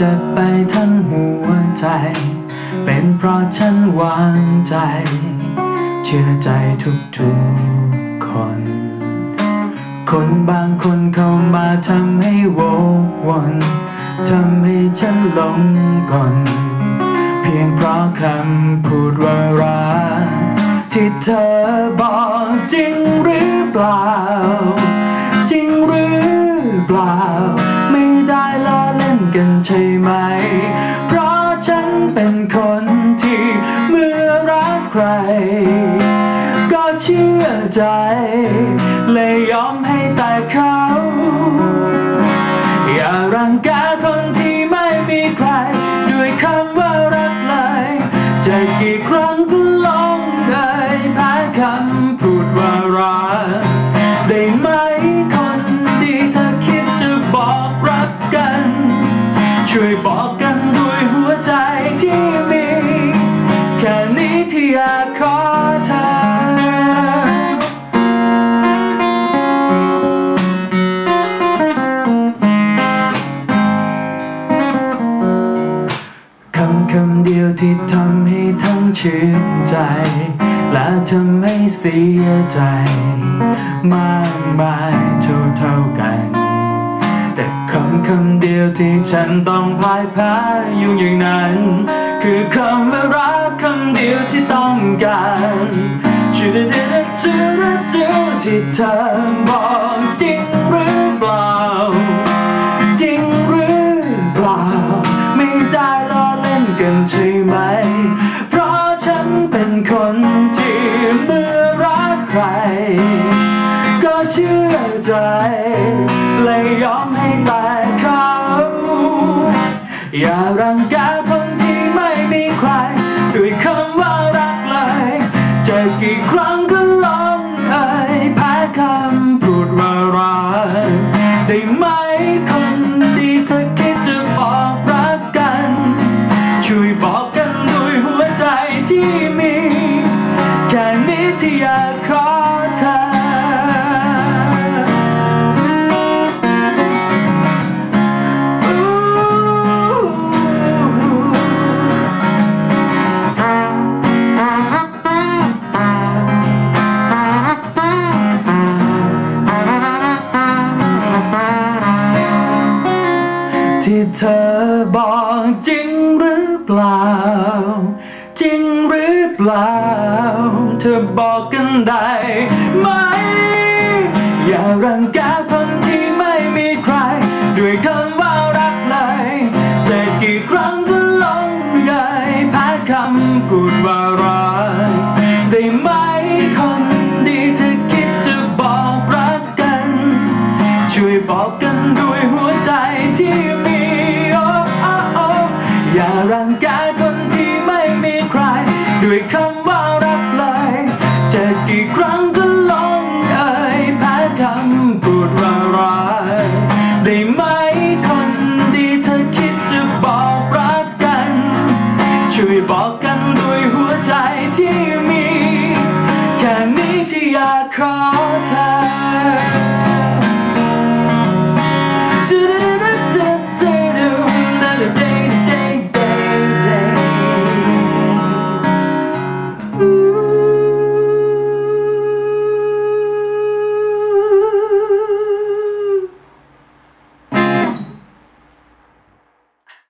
จะไปทั้งหัวใจ เป็นเพราะฉันวางใจ เชื่อใจทุกทุกคน คนบางคนเข้ามาทำให้โวกวนทำให้ฉันหลงกลเพียงเพราะคำพูดว่ารักที่เธอบอกจริงหรือเปล่า จริงหรือเปล่า ไม่ได้แล้ กันใช่ไหม เพราะฉันเป็นคนที่เมื่อรักใคร ก็เชื่อใจ เลยยอมให้แต่เขาย่า ช่วยบอกกันด้วยหัวใจที่มี แค่นี้ที่อยากขอเธอคำคำเดียวที่ทำให้ทั้งชื่นใจ และทำให้เสียใจ มากมายเท่าเท่ากัน คำเดียวที่ฉันต้องพ่ายแพ้อยู่อย่างนั้น คือคำว่ารักคำเดียวที่ต้องการชูดดดจูดจูที่เธอบอกจริงหรือเปล่า จริงหรือเปล่า ไม่ได้ล้อเล่นกันใช่ไหม เพราะฉันเป็นคนที่เมื่อรักใคร ก็เชื่อใจ เลยยอมให้ต่เขา อย่ารังแกคนที่ไม่มีใคร ด้วยคำว่ารักเลยจะกี่ครั้งก็ลองเอ่ยแพ้คำพูดว่ารักได้ไหมคนดีเธอคิดจะบอกรักกัน ช่วยบอกกันด้วยหัวใจที่มี แค่นี้ที่อยากขอ เธอบอกจริงหรือเปล่า จริงหรือเปล่า เธอบอกกันได้ไหม อย่ารังแกคนที่ไม่มีใคร ด้วยคำว่ารักเลยจะกี่ครั้งก็ลงเอยแพ้คำพูดว่ารักได้ไหมคนดีเธอคิดจะบอกรักกัน ช่วยบอกกันด้วยหัวใจที่ อย่ายคนที่ไม่มีใครด้วยคำ